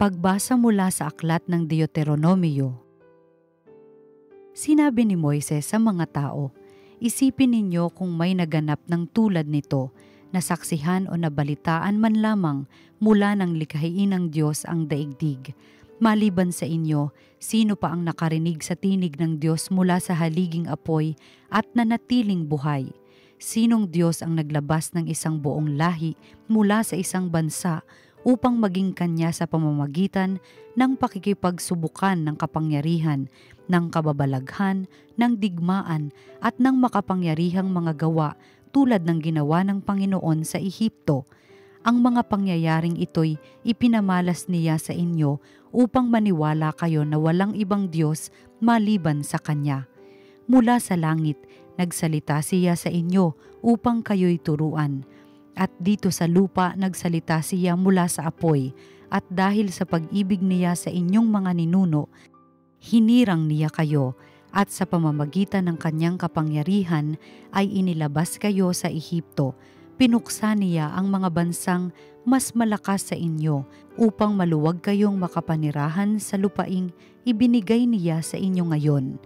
Pagbasa mula sa aklat ng Deuteronomio. Sinabi ni Moises sa mga tao, Isipin ninyo kung may naganap ng tulad nito, nasaksihan o nabalitaan man lamang mula ng likhain ng Diyos ang daigdig. Maliban sa inyo, sino pa ang nakarinig sa tinig ng Diyos mula sa haliging apoy at nanatiling buhay? Sinong Diyos ang naglabas ng isang buong lahi mula sa isang bansa upang maging kanya sa pamamagitan ng pakikipagsubukan ng kapangyarihan, ng kababalaghan, ng digmaan at ng makapangyarihang mga gawa tulad ng ginawa ng Panginoon sa Ehipto. Ang mga pangyayaring ito'y ipinamalas niya sa inyo upang maniwala kayo na walang ibang Diyos maliban sa Kanya. Mula sa langit, nagsalita siya sa inyo upang kayo'y turuan at dito sa lupa nagsalita siya mula sa apoy, at dahil sa pag-ibig niya sa inyong mga ninuno, hinirang niya kayo, at sa pamamagitan ng kanyang kapangyarihan ay inilabas kayo sa Ehipto. Pinuksa niya ang mga bansang mas malakas sa inyo upang maluwag kayong makapanirahan sa lupaing ibinigay niya sa inyo ngayon.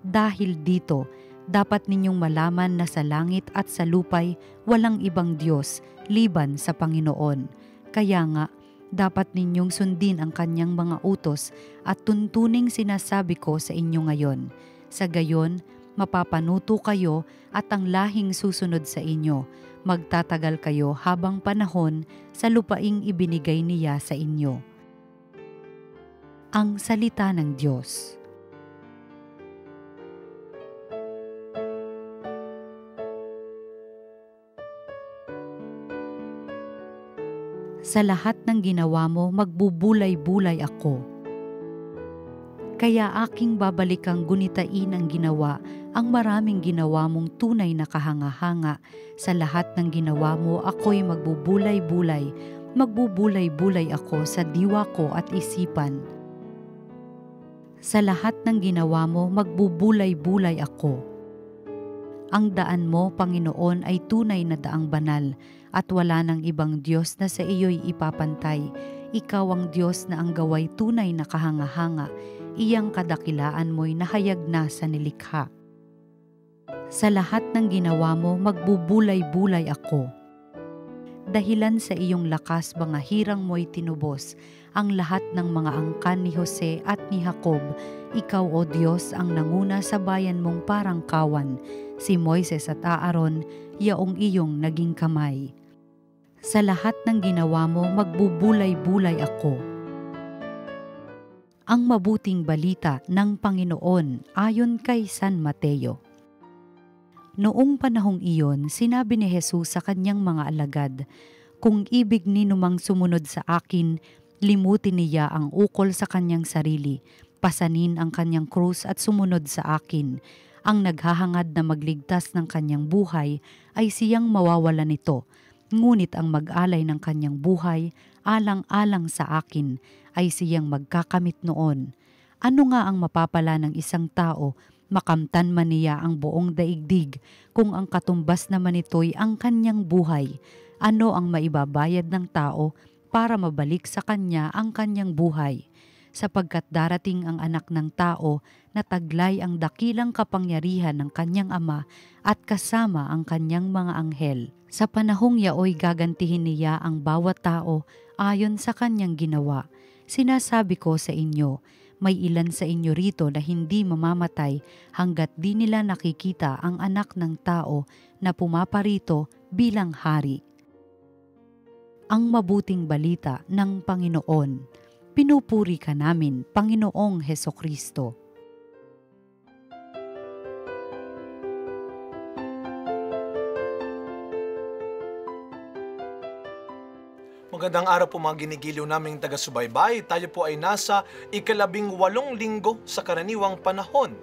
Dahil dito, dapat ninyong malaman na sa langit at sa lupay walang ibang Diyos liban sa Panginoon. Kaya nga, dapat ninyong sundin ang kanyang mga utos at tuntuning sinasabi ko sa inyo ngayon. Sa gayon, mapapanuto kayo at ang lahing susunod sa inyo. Magtatagal kayo habang panahon sa lupaing ibinigay niya sa inyo. Ang Salita ng Diyos Sa lahat ng ginawa mo, magbubulay-bulay ako. Kaya aking babalikang gunitain ang ginawa, ang maraming ginawa mong tunay na kahanga-hanga. Sa lahat ng ginawa mo, ako'y magbubulay-bulay. Magbubulay-bulay ako sa diwa ko at isipan. Sa lahat ng ginawa mo, magbubulay-bulay ako. Ang daan mo, Panginoon, ay tunay na daang banal at wala nang ibang Diyos na sa iyo'y ipapantay. Ikaw ang Diyos na ang gaway tunay na kahanga-hanga, iyang kadakilaan mo'y nahayag na sa nilikha. Sa lahat ng ginawa mo, magbubulay-bulay ako. Dahilan sa iyong lakas, mga hirang mo'y tinubos, ang lahat ng mga angkan ni Jose at ni Jacob, ikaw o Diyos ang nanguna sa bayan mong parang kawan, si Moises at Aaron, yaong iyong naging kamay. Sa lahat ng ginawa mo, magbubulay-bulay ako. Ang mabuting balita ng Panginoon ayon kay San Mateo. Noong panahong iyon, sinabi ni Jesus sa kanyang mga alagad, Kung ibig ninumang sumunod sa akin, limutin niya ang ukol sa kanyang sarili, pasanin ang kanyang krus at sumunod sa akin. Ang naghahangad na magligtas ng kanyang buhay ay siyang mawawala nito Ngunit ang mag-alay ng kanyang buhay, alang-alang sa akin, ay siyang magkakamit noon. Ano nga ang mapapala ng isang tao, makamtan man niya ang buong daigdig, kung ang katumbas naman ito'y ang kanyang buhay? Ano ang maibabayad ng tao para mabalik sa kanya ang kanyang buhay? Sapagkat darating ang anak ng tao na taglay ang dakilang kapangyarihan ng kanyang ama at kasama ang kanyang mga anghel. Sa panahong yaoy gagantihin niya ang bawat tao ayon sa kanyang ginawa. Sinasabi ko sa inyo, may ilan sa inyo rito na hindi mamamatay hanggat di nila nakikita ang anak ng tao na pumaparito bilang hari. Ang mabuting balita ng Panginoon. Pinupuri ka namin, Panginoong Heso Kristo. Magandang araw po mga ginigiliw naming taga-subaybay. Tayo po ay nasa ikalabing walong linggo sa karaniwang panahon.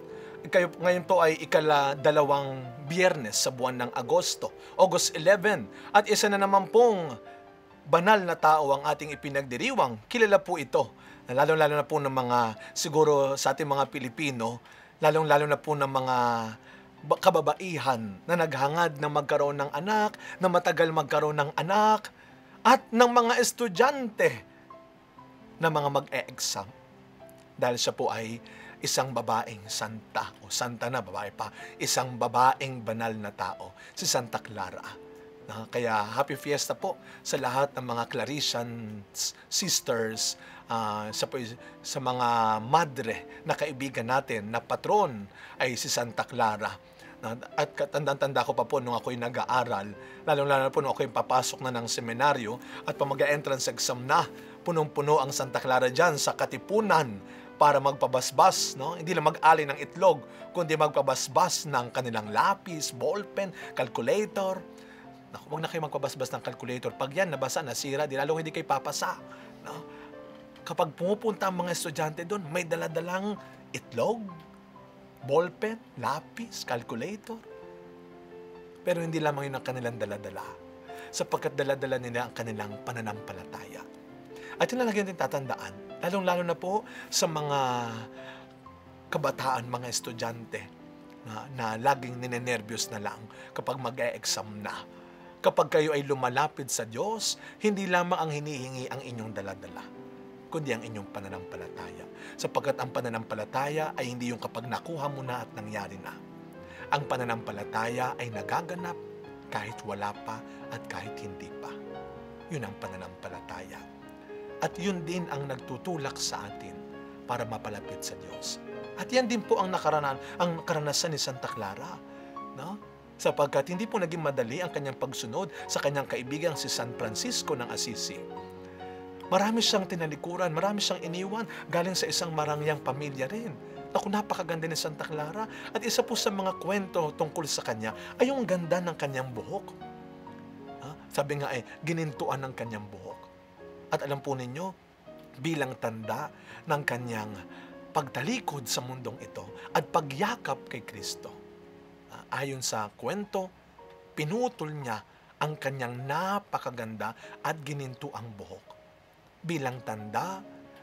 Kayo, ngayon po ay ikaladalawang biyernes sa buwan ng Agosto, August 11. At isa na naman pong banal na tao ang ating ipinagdiriwang. Kilala po ito, lalong-lalo na po ng mga, siguro sa ating mga Pilipino, lalong-lalo na po ng mga kababaihan na naghangad na magkaroon ng anak, na matagal magkaroon ng anak, at ng mga estudyante na mga mag-e-exam dahil siya po ay isang babaeng santa o santa na babae pa, isang babaeng banal na tao, si Santa Clara. Na, kaya happy fiesta po sa lahat ng mga Clarician sisters, uh, sa, sa mga madre na kaibigan natin na patron ay si Santa Clara. At tanda-tanda ko pa po nung ako'y nag-aaral, lalo-lalo po nung ako'y papasok na ng seminaryo at pa mag-entrance exam na, punong-puno ang Santa Clara dyan sa Katipunan para magpabasbas, no? Hindi lang mag-alay ng itlog, kundi magpabasbas ng kanilang lapis, ballpen, calculator. Naku, huwag na kayo magpabasbas ng calculator. Pag yan nabasa, nasira, di lalong hindi kayo papasa. No? Kapag pumupunta ang mga estudyante doon, may daladalang itlog, ballpen, lapis, calculator. Pero hindi lamang yun ang kanilang daladala. Sapagkat daladala nila ang kanilang pananampalataya. At yun na lagi natin tatandaan Lalong-lalo na po sa mga kabataan, mga estudyante na, na laging ninenervyos na lang kapag mag-e-exam na. Kapag kayo ay lumalapit sa Diyos, hindi lamang ang hinihingi ang inyong daladala, kundi ang inyong pananampalataya. Sapagkat ang pananampalataya ay hindi yung kapag nakuha mo na at nangyari na. Ang pananampalataya ay nagaganap kahit wala pa at kahit hindi pa. Yun ang pananampalataya. At yun din ang nagtutulak sa atin para mapalapit sa Diyos. At yan din po ang nakaranan, ang karanasan ni Santa Clara. No? Sapagkat hindi po naging madali ang kanyang pagsunod sa kanyang kaibigang si San Francisco ng Assisi. Marami siyang tinalikuran, marami siyang iniwan galing sa isang marangyang pamilya rin. Ako, napakaganda ni Santa Clara. At isa po sa mga kwento tungkol sa kanya ay yung ganda ng kanyang buhok. Ha? Sabi nga eh, ginintuan ng kanyang buhok. At alam po ninyo, bilang tanda ng kanyang pagtalikod sa mundong ito at pagyakap kay Kristo. Ayon sa kwento, pinutol niya ang kanyang napakaganda at gininto ang buhok bilang tanda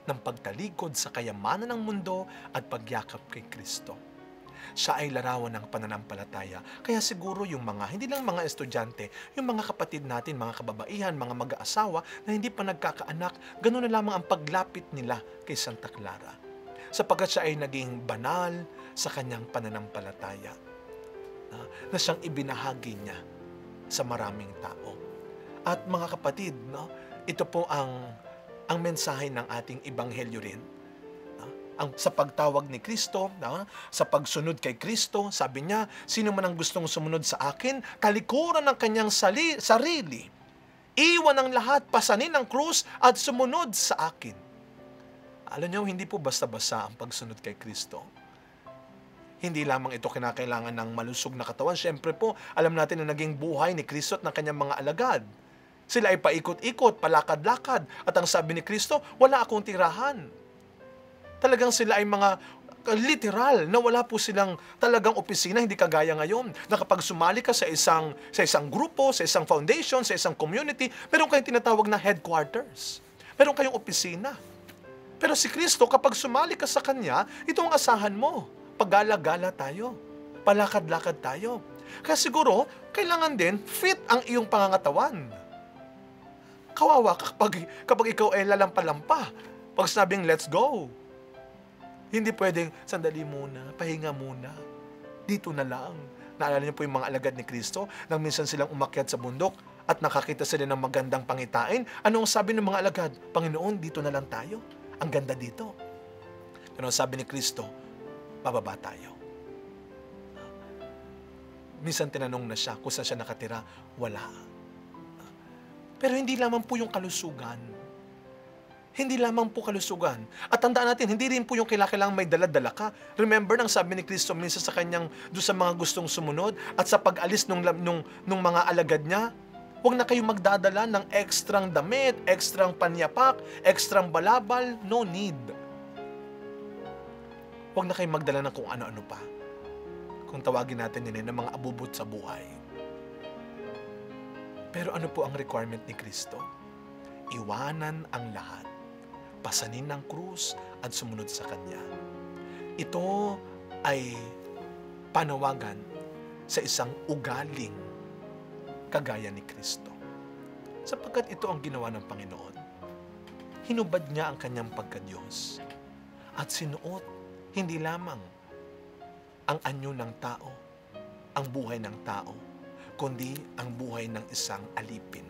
ng pagtalikod sa kayamanan ng mundo at pagyakap kay Kristo siya ay larawan ng pananampalataya. Kaya siguro yung mga, hindi lang mga estudyante, yung mga kapatid natin, mga kababaihan, mga mag-aasawa na hindi pa nagkakaanak, ganun na lamang ang paglapit nila kay Santa Clara. Sapagkat siya ay naging banal sa kanyang pananampalataya. Na, na siyang ibinahagi niya sa maraming tao. At mga kapatid, no, ito po ang ang mensahe ng ating ebanghelyo rin ang sa pagtawag ni Kristo, na, sa pagsunod kay Kristo, sabi niya, sino man ang gustong sumunod sa akin, talikuran ng kanyang sali, sarili. Iwan ang lahat, pasanin ang krus at sumunod sa akin. Alam niyo, hindi po basta-basta ang pagsunod kay Kristo. Hindi lamang ito kinakailangan ng malusog na katawan. Siyempre po, alam natin na naging buhay ni Kristo at ng kanyang mga alagad. Sila ay paikot-ikot, palakad-lakad. At ang sabi ni Kristo, wala akong tirahan Talagang sila ay mga literal na wala po silang talagang opisina hindi kagaya ngayon na kapag sumali ka sa isang sa isang grupo, sa isang foundation, sa isang community, meron kayong tinatawag na headquarters. Meron kayong opisina. Pero si Kristo kapag sumali ka sa kanya, ito ang asahan mo. Paggala-gala tayo. Palakad-lakad tayo. Kaya siguro, kailangan din fit ang iyong pangangatawan. Kawawa ka kapag, kapag ikaw ay lalampa-lampa. Pag sabing, let's go hindi pwedeng, sandali muna, pahinga muna. Dito na lang. Naalala niyo po yung mga alagad ni Kristo nang minsan silang umakyat sa bundok at nakakita sila ng magandang pangitain. Ano ang sabi ng mga alagad? Panginoon, dito na lang tayo. Ang ganda dito. Ano ang sabi ni Kristo? Bababa tayo. Minsan tinanong na siya kung saan siya nakatira. Wala. Pero hindi lamang po yung kalusugan hindi lamang po kalusugan. At tandaan natin, hindi rin po yung kailangan may daladala ka. Remember nang sabi ni Kristo minsan sa kanyang do sa mga gustong sumunod at sa pag-alis nung, nung, nung mga alagad niya, huwag na kayong magdadala ng ekstrang damit, ekstrang panyapak, ekstrang balabal. No need. Huwag na kayong magdala ng kung ano-ano pa. Kung tawagin natin yun ng mga abubot sa buhay. Pero ano po ang requirement ni Kristo? Iwanan ang lahat pasanin ng krus at sumunod sa Kanya. Ito ay panawagan sa isang ugaling kagaya ni Kristo. Sapagkat ito ang ginawa ng Panginoon. hinubad niya ang kanyang pagkadiyos at sinuot hindi lamang ang anyo ng tao, ang buhay ng tao, kundi ang buhay ng isang alipin.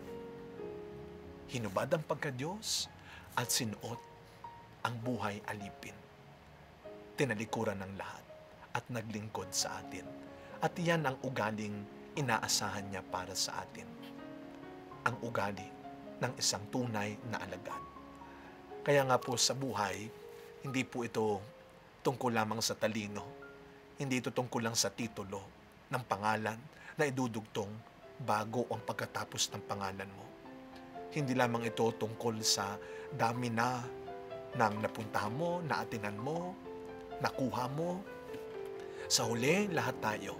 Hinubad ang pagkadiyos at sinuot ang buhay alipin. Tinalikuran ng lahat at naglingkod sa atin. At yan ang ugaling inaasahan niya para sa atin. Ang ugali ng isang tunay na alagad. Kaya nga po sa buhay, hindi po ito tungkol lamang sa talino. Hindi ito tungkol lang sa titulo ng pangalan na idudugtong bago ang pagkatapos ng pangalan mo. Hindi lamang ito tungkol sa dami na ng napuntahan mo, naatinan mo, nakuha mo. Sa huli, lahat tayo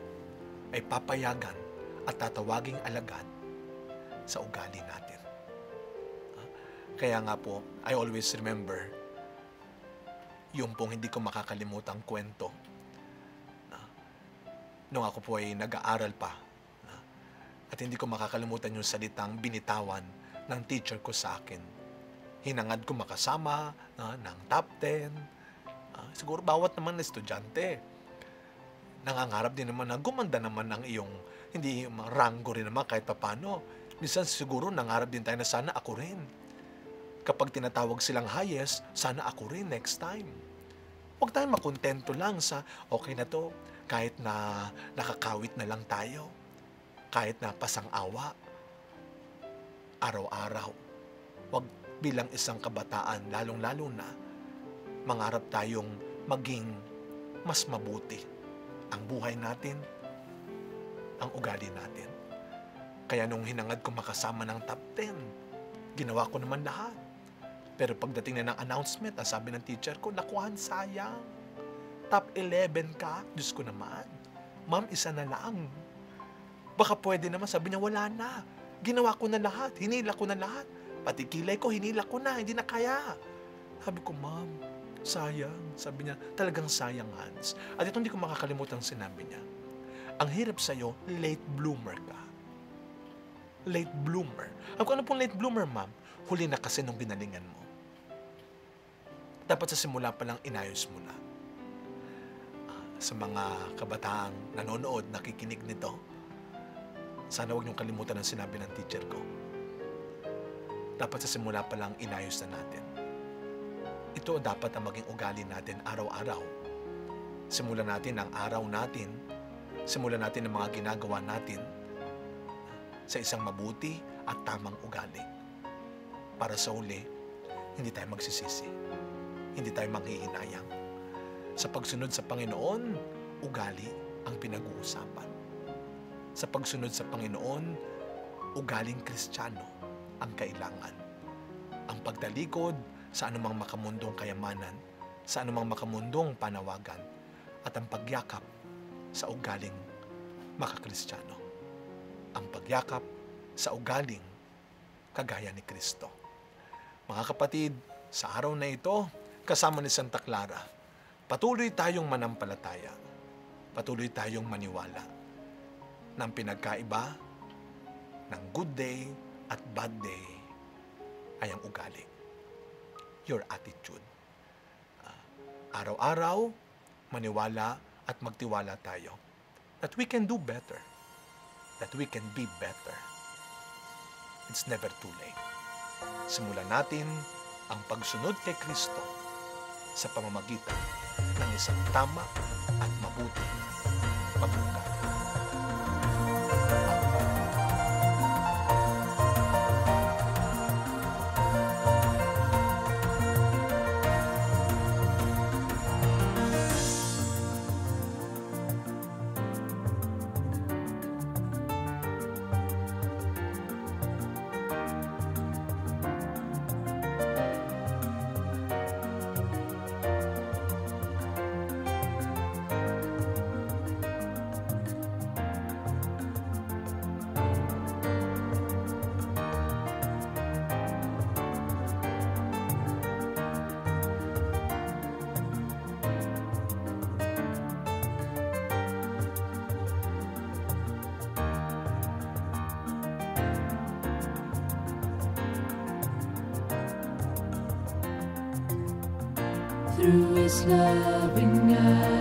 ay papayagan at tatawaging alagad sa ugali natin. Kaya nga po, I always remember yung pong hindi ko makakalimutang kwento. Na, nung ako po ay nag-aaral pa. Na, at hindi ko makakalimutan yung salitang binitawan ng teacher ko sa akin. Hinangad ko makasama na, ng top 10. Uh, siguro bawat naman na estudyante. Nangangarap din naman na gumanda naman ang iyong hindi rango rin naman kahit papano. Minsan siguro nangarap din tayo na sana ako rin kapag tinatawag silang highest, sana ako rin next time. Huwag tayong makontento lang sa okay na to, kahit na nakakawit na lang tayo, kahit na pasang-awa, araw-araw. Huwag bilang isang kabataan, lalong-lalo na, mangarap tayong maging mas mabuti ang buhay natin, ang ugali natin. Kaya nung hinangad ko makasama ng top 10, ginawa ko naman lahat pero pagdating na ng announcement, ang sabi ng teacher ko, nakuhan sayang. Top 11 ka? Diyos ko naman. Ma'am, isa na lang. Baka pwede naman, sabi niya, wala na. Ginawa ko na lahat, hinila ko na lahat. Pati kilay ko, hinila ko na, hindi na kaya. Sabi ko, ma'am, sayang. Sabi niya, talagang sayang, Hans. At ito hindi ko makakalimutan sinabi niya. Ang hirap sa'yo, late bloomer ka. Late bloomer. Ako, ano pong late bloomer, ma'am? Huli na kasi nung ginalingan mo dapat sa simula pa lang inayos mo na. Uh, sa mga kabataang nanonood, nakikinig nito, sana huwag niyong kalimutan ang sinabi ng teacher ko. Dapat sa simula pa lang inayos na natin. Ito dapat ang maging ugali natin araw-araw. Simulan natin ang araw natin, simulan natin ang mga ginagawa natin sa isang mabuti at tamang ugali. Para sa uli, hindi tayo magsisisi hindi tayo manghihinayang. Sa pagsunod sa Panginoon, ugali ang pinag-uusapan. Sa pagsunod sa Panginoon, ugaling kristyano ang kailangan. Ang pagtalikod sa anumang makamundong kayamanan, sa anumang makamundong panawagan, at ang pagyakap sa ugaling makakristyano. Ang pagyakap sa ugaling kagaya ni Kristo. Mga kapatid, sa araw na ito, kasama ni Santa Clara, patuloy tayong manampalataya. Patuloy tayong maniwala ng pinagkaiba ng good day at bad day ay ang ugali. Your attitude. Uh, araw-araw, maniwala at magtiwala tayo that we can do better. That we can be better. It's never too late. Simulan natin ang pagsunod kay Kristo sa pamamagitan ng isang tama at mabuti. Pag through his loving eyes.